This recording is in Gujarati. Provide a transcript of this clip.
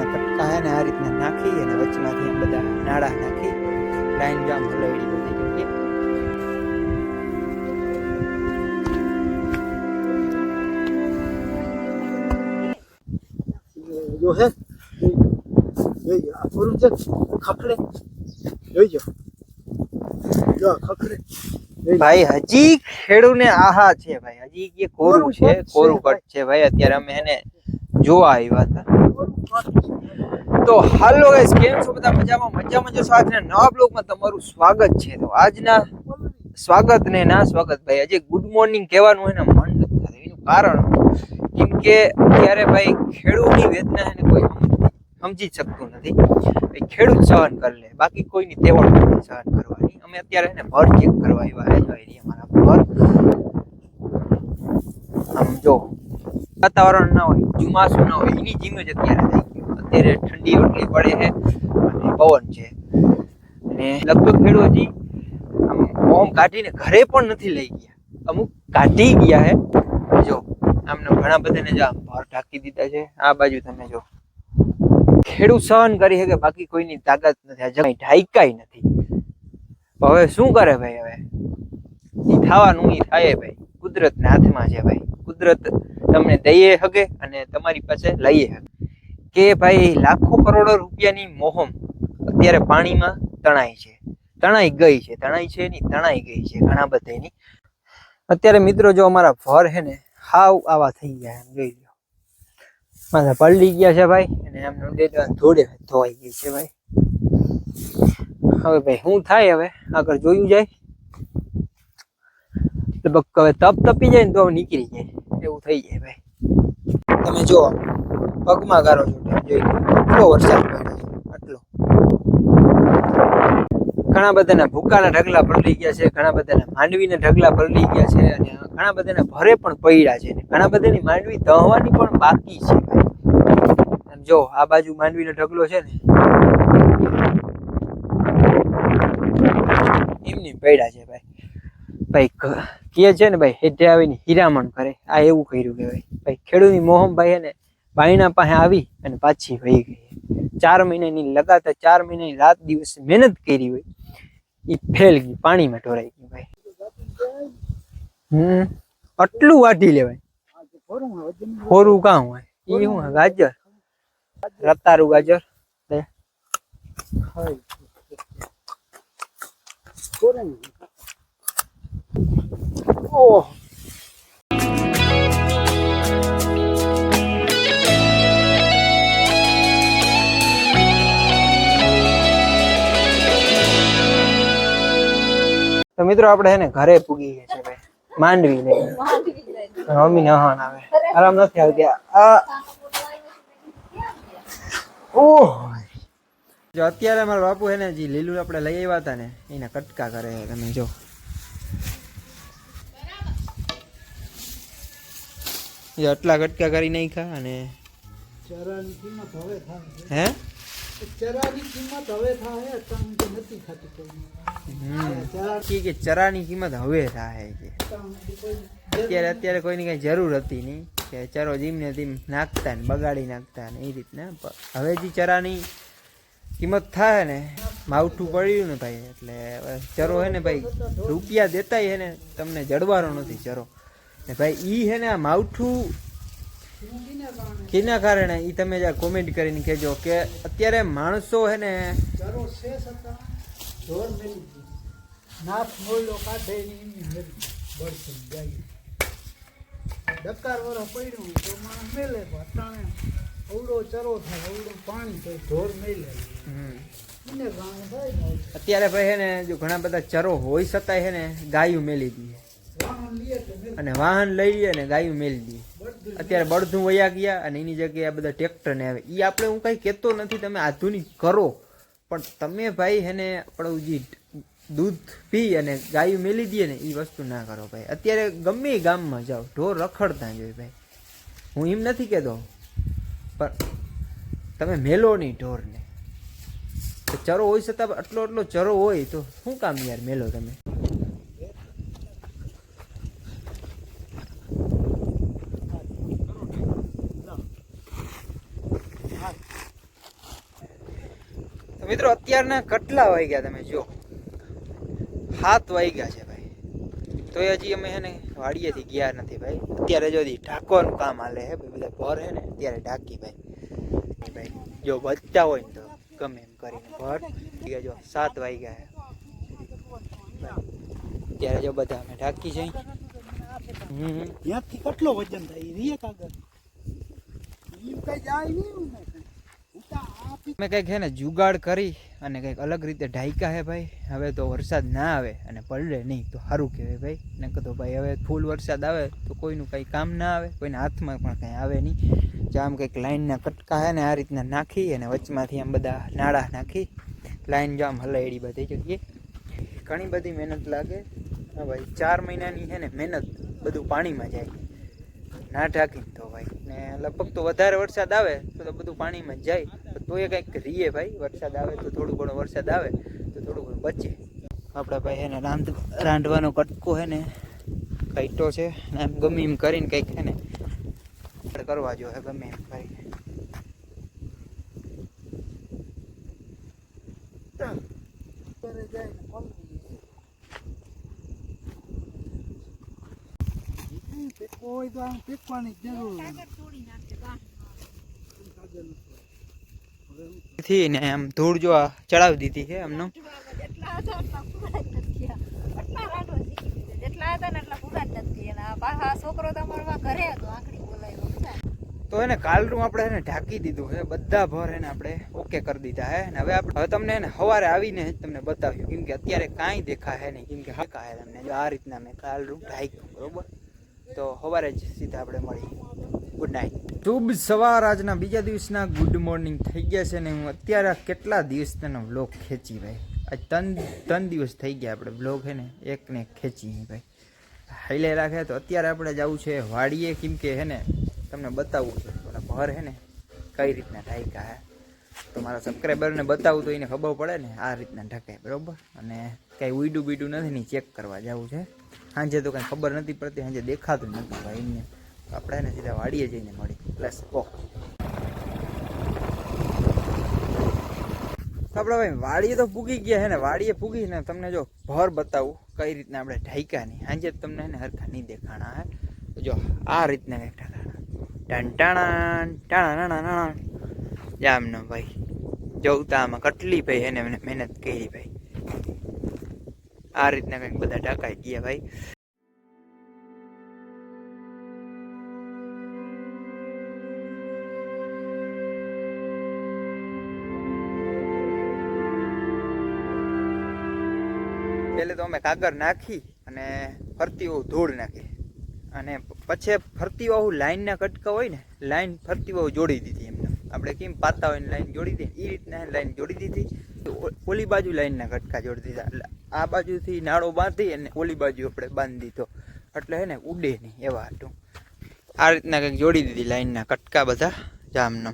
એના કટકા હે ને આ રીતના નાખી અને વચમાંથી એમ બધા નાળા નાખી. લાઈન જામ હલાવી બધી જગ્યાએ. જો હે જોઈ આ પૂરું છે? ખખડે. જોઈ જો જો ખખડે. ભાઈ હજી ખેડૂને આહા છે ભાઈ. હજી કોરું છે? કોરું. કટ છે ભાઈ? અત્યારે અમે એને જોવા આવ્યા હતા. તો હાલો ગાઈસ કેમ છો બધા? મજામાં મજામાં જશો આજના નવા બ્લોગમાં તમારું સ્વાગત છે. તો આજના સ્વાગત ને ના સ્વાગત ભાઈ, આજે ગુડ મોર્નિંગ કહેવાનું હોય ને, મન નથી એનું કારણ કેમ કે અત્યારે ભાઈ ખેડૂતની વેદના એને કોઈ સમજી શકતું નથી. ખેડૂત સહન કરી લે. બાકી કોઈની તેવડ સહન કરવાની. અમે અત્યારે એને ભર ચેક કરવા આવ્યા છે, અમારા ભર આમ જો. વાતાવરણ ના હોય, ચોમાસું ના હોય, એની જીમ જ અત્યારે થઈ ગયું. અત્યારે ઠંડી એટલી પડે છે અને પવન છે. અને લગભગ ખેડૂત હજી આમ ઓમ કાઢીને ઘરે પણ નથી લઈ ગયા. અમુક કાઢી ગયા હે જો, આમને ઘણા બધાને જો ભાર ઢાંકી દીધા છે. આ બાજુ તમે જો. ખેડૂત સહન કરી શકે, બાકી કોઈની તાકાત નથી. આ જગ્યાએ ઢાઈકાઈ નથી. હવે શું કરે ભાઈ હવે? ઈ થવાનું ઈ થાય ભાઈ. કુદરતના હાથમાં છે ભાઈ. કુદરત તમને દઈએ હગે અને તમારી પાસે લઈએ હગે. કે ભાઈ, લાખો કરોડો રૂપિયાની મોહમ અત્યારે પાણીમાં તણાઈ છે. તણાઈ ગઈ છે, તણાઈ છે નહીં, તણાઈ ગઈ છે ઘણા બધાની અત્યારે મિત્રો જો અમારા ભર હે ને, હાવ આવા થઈ ગયા એમ જોઈ લો માથા પલડી ગયા છે ભાઈ, અને એમનું ડેડા ધોડે ધોવાઈ ગઈ છે ભાઈ. હવે ભાઈ શું થાય હવે? આગળ જોયું જાય. લગભગ હવે તપ તપી જાય ને તો નીકળી જાય. એવું થઈ જાય ભાઈ. તમે જો પગમાં ગારો છો જોઈ લો. આટલો વરસાદ પડ્યો આટલો. ઘણા બધાના ભૂકાના ઢગલા પલળી ગયા છે, ઘણા બધાના માંડવીના ઢગલા પલળી ગયા છે, અને ઘણા બધાના ભરે પણ પડ્યા છે ઘણા બધાની માંડવી દહવાની પણ બાકી છે જો, આ બાજુ માંડવીનો ઢગલો છે ને, એમની પડ્યા છે, ભાઈ. ભાઈ ક- છે ને ભાઈ, હેઠે આવીને હીરામણ કરે. આ એવું કર્યું કે ભાઈ, ખેડૂતની મોહમભાઈ એને બાયણા પાસે આવી અને પાછી વહી ગઈ. ચાર મહિનાની, લગાતાર ચાર મહિનાની રાત દિવસ મહેનત કરી હોય એ ફેલ ગઈ, પાણીમાં ઢોરાઈ ગઈ ભાઈ. હમ, આટલું વાટી લેવાય. ખોરું કાં હોય? એ શું ગાજર? રતારું ગાજર? લે. ઓહ. તો મિત્રો આપણે એને ઘરે પૂગી ગયા છે ભાઈ. માંડવી ને મમ્મી નહાણ આવે. આરામ નથી આવતી આ. ઓહ જો અત્યારે મારા બાપુ હે ને જે લીલું આપણે લઈ આવ્યા હતા ને એના કટકા કરે છે તમે જો. આટલા કટકા કરી નાખ્યા અને ચરાની કિંમત હવે થાય હે? ચરાની કિંમત હવે થાય નથી થતી કોઈ. કે ચરાની કિંમત હવે થાય છે. અત્યારે અત્યારે કોઈની કઈ જરૂર હતી નહીં. કે ચરો જીમ ને તેમ નાખતા ને બગાડી નાખતા ને એ રીતના. હવે જે ચરાની કિંમત થાય ને માવઠું પડ્યું ને ભાઈ એટલે ચરો હે ને ભાઈ રૂપિયા દેતાય હે ને તમને જડવાનો નથી ચરો. ને ભાઈ ઈ હે ને આ માવઠું કેના કારણે? ઈ તમે જ્યાં કોમેન્ટ કરીને કહેજો કે અત્યારે માણસો હે ને દીધી. ડકાર વરો પડ્યું તો માણસ મેલે અટાણે. અવડો ચરો થાય અવડું પાણી થાય ઢોર મેલે. અત્યારે ભાઈ હે ને જો ઘણા બધા ચરો હોય છતાંય હે ને ગાયું મેલી દઈએ વાહન લઈએ તો મેલે અને વાહન લઈ લઈએ અને ગાયું મેલી દઈએ અત્યારે બળધું વયા ગયા અને એની જગ્યાએ બધા ટ્રેક્ટર ને આવે. એ આપણે હું કાંઈ કહેતો નથી, તમે આધુનિક કરો. પણ તમે ભાઈ એને આપણું જે દૂધ પી અને ગાયું મેલી દઈએ ને એ વસ્તુ ના કરો ભાઈ. અત્યારે ગમે ગામમાં જાઓ, ઢોર રખડતા જોઈએ ભાઈ. હું એમ નથી કહેતો, પણ તમે મેલો નહીં ઢોરને. ચરો હોય છતાં આટલો આટલો ચરો હોય તો શું કામ યાર મેલો તમે? મિત્રો, અત્યારના કેટલા વાગ્યા તમે જો સાત વાગ્યા છે ભાઈ. તો હજી અમે હે ને વાડીએથી ગયા નથી ભાઈ. અત્યારે જો ઢાંકવાનું કામ હાલે હે ભાઈ, બધા ભર હે ને અત્યારે ઢાંકી ભાઈ. ભાઈ, જો બચ્ચા હોય ને તો ગમે એમ કરીને ભર જો સાત વાગ્યા હે. ત્યારે જો બધા અમે ઢાંકી જઈ. કેટલો વજન થાય? કઈ જાય નહીં અમે કંઈક છે ને જુગાડ કરી અને કંઈક અલગ રીતે ઢાંકા હે ભાઈ. હવે તો વરસાદ ના આવે અને પડે નહીં તો સારું કહેવાય ભાઈ. ને કહો ભાઈ હવે ફૂલ વરસાદ આવે તો કોઈનું કંઈ કામ ના આવે, કોઈના હાથમાં પણ કંઈ આવે નહીં. આમ કંઈક લાઈનના કટકા હે ને આ રીતના નાખી અને વચમાંથી આમ બધા નાળા નાખી. લાઈન જો આમ હલાયડી બધી જગ્યાએ. ઘણી બધી મહેનત લાગે. હા ભાઈ, ચાર મહિનાની છે ને મહેનત બધું પાણીમાં જાય. ના ઢાંકી તો ભાઈ. ને લગભગ તો વધારે વરસાદ આવે તો બધું પાણીમાં જાય. તો એ કંઈક રીએ ભાઈ, વરસાદ આવે તો થોડું ઘણો વરસાદ આવે તો થોડું ઘણું બચે. આપણા ભાઈ એને રાંધ, રાંધવાનો કટકો છે ને કાઈટો છે ને એમ ગમે એમ કરીને કંઈક છે ને કરવા જો હે ગમે એમ ભાઈ. કોઈ તો આમ ફેંકવાની જરૂર નથી. કાગળ નથી. હવે હું થી ને એમ ધૂળ જો ચડાવી દીધી છે આમનો જેટલા હતા એટલા પૂરા જ નથી થયા. એટલા રાંધવા શીખી લીધા. જેટલા હતા ને એટલા પૂરા જ નથી થયા. અને આ પાછા છોકરો તમારો માં ઘરે હતો આંગળી બોલાવ્યો બધા. તો એને કાલરું આપણે એને ઢાંકી દીધું છે બધા ભર એને આપણે ઓકે કરી દીધા છે ને હવે આપણે હવે તમને એને સવારે આવીને તમને બતાવ્યું કેમ કે અત્યારે કાંઈ દેખાય નહીં કેમ કે હાકા હે તમને આ રીતના મેં કાલરું ઢાંક્યું, બરોબર તો સવારે જ સીધા આપણે મળી ગુડ નાઇટ શુભ સવાર આજના બીજા દિવસના ગુડ મોર્નિંગ થઈ ગયા છે ને હું અત્યારે કેટલા દિવસ તેનો બ્લોગ ખેંચી ભાઈ? આજ ત્રણ ત્રણ દિવસ થઈ ગયા આપણે બ્લોગ હે ને એક ને એક ખેંચી ભાઈ. હાઈલે રાખે તો અત્યારે આપણે જવું છે વાડીએ કેમ કે હે ને, તમને બતાવવું છે. ઓલા ભર હે ને કઈ રીતના ઢાંકા હે. તો મારા સબસ્ક્રાઈબરને બતાવું તો એને ખબર પડે ને આ રીતના ઢકાય, બરાબર? અને કાંઈ ઉઈડું બીડું નથી ને ચેક કરવા જવું છે. સાંજે તો કાંઈ ખબર નથી પડતી સાંજે દેખાતું નથી ભાઈ એમને. આપણે એને સીધા વાડીએ જઈને મળી ઓ તો આપણે ભાઈ વાડીએ તો પૂગી ગયા હે ને, વાડીએ પૂગીને તમને જો ભર બતાવું કઈ રીતના આપણે ઢાઈકા નહીં. સાંજે તમને ને હરખા નહીં દેખાણા, હે? જો આ રીતના કંઈક ટાણા ટાણા ટાણા જામનો ભાઈ જોતા આમાં કેટલી ભાઈ એને મહેનત કરી ભાઈ. આ રીતના કંઈક બધા ઢાકાઈ ગયા ભાઈ. પહેલે તો અમે કાગળ નાખી અને ફરતી વહુ ધૂળ નાખી. અને પછી ફરતી વહુ લાઈનના કટકા હોય ને લાઈન ફરતી વહુ જોડી દીધી એમને. આપણે કેમ પાતા હોય લાઈન જોડી દે? એ રીતના લાઈન જોડી દીધી. ઓલી બાજુ લાઈનના કટકા જોડી દીધા. આ બાજુથી નાળો બાંધી અને ઓલી બાજુ આપણે બાંધી દીધો. એટલે હે ને ઉડે નહીં એવા હતું આ રીતના કંઈક જોડી દીધી લાઈનના કટકા બધા જામનો.